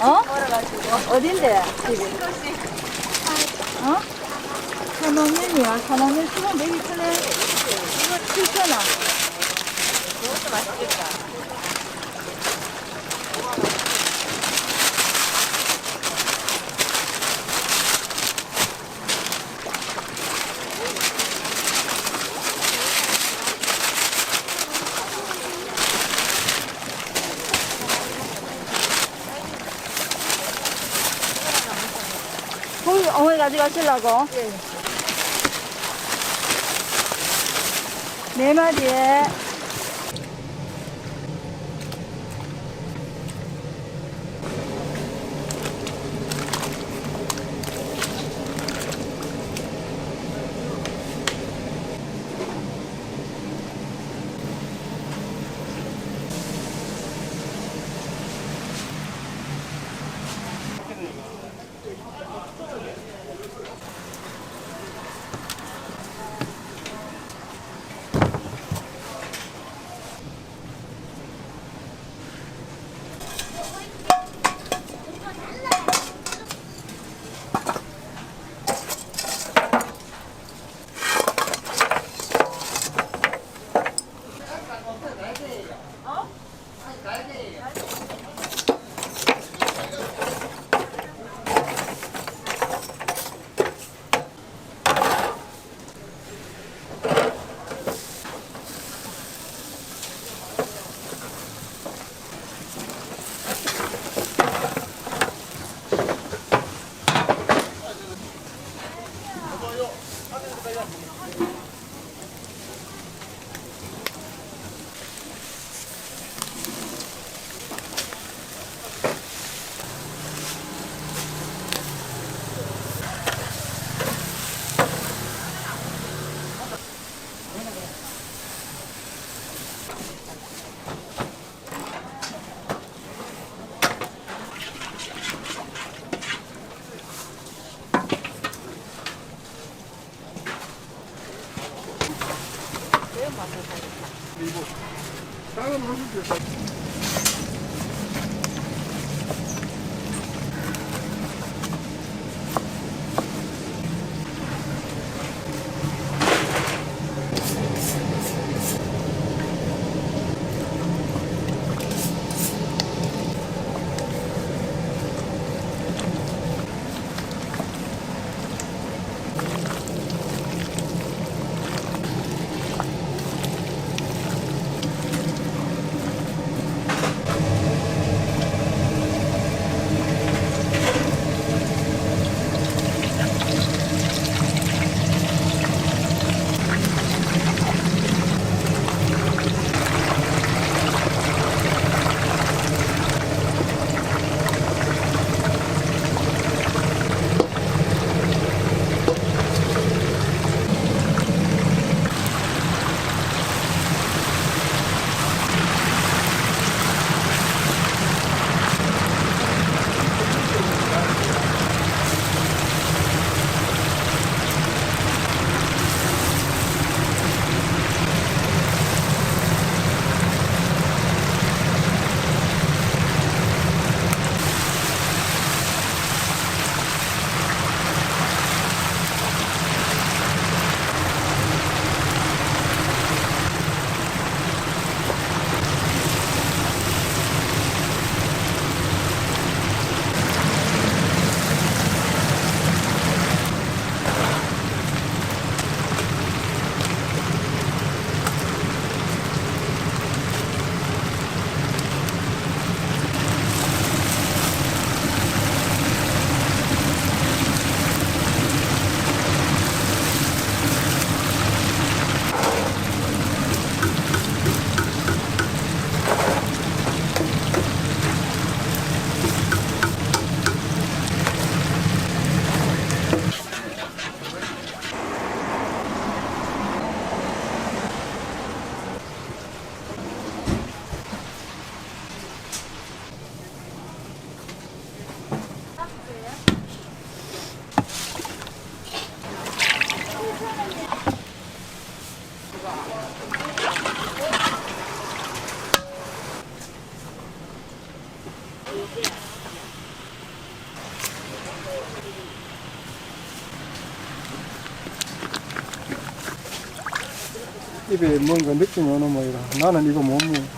어? 어딘데? 집이? 어? 산호면이야. 산호면 수건 되게 크네. 이거 7,000원. 그것도 맛있겠다. 고기 어머니 가져가시려고? 네 마리에 mange de 입에 뭔가 느낌이 오는 모이라 나는 이거 못 먹어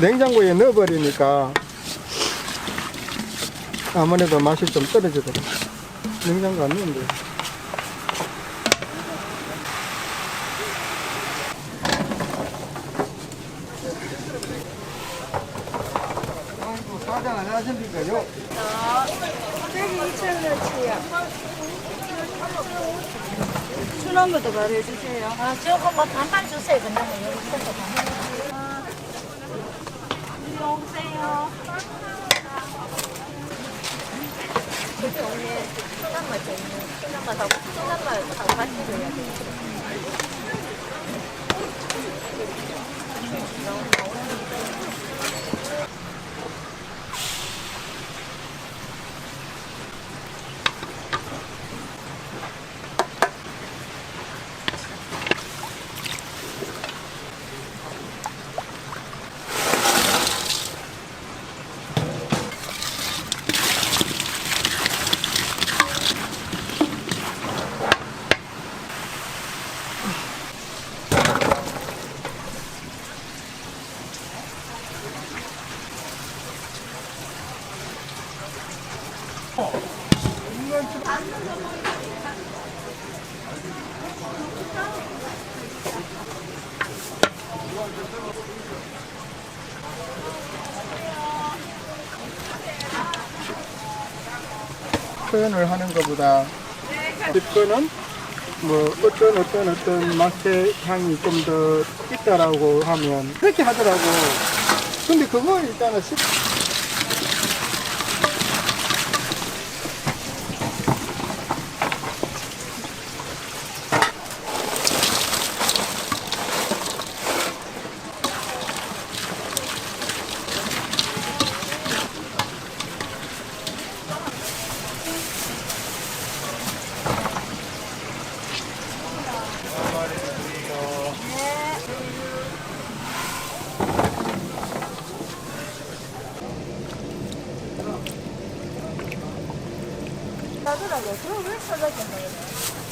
냉장고에 넣어버리니까 아무래도 맛이 좀 떨어지더라 냉장고 안 넣으면 돼 사장 안녕하십니까요? 세개 2,000원치야. 순한 것도 바로 해주세요. 아, 저거 뭐 반반 주세요. 그냥 여기 있어서 반반. 이리 오세요. 그게 원래 순한 맛이 있는 순한 맛하고 순한 맛하고 같이 줘야 돼. 표현을 하는 것보다 집거는 뭐 어떤 어떤 어떤 맛의 향이 좀 더 있다라고 하면 그렇게 하더라고. 근데 그거 있잖아. 식- 나더라고. 그럼 왜 사자겠나, 그래.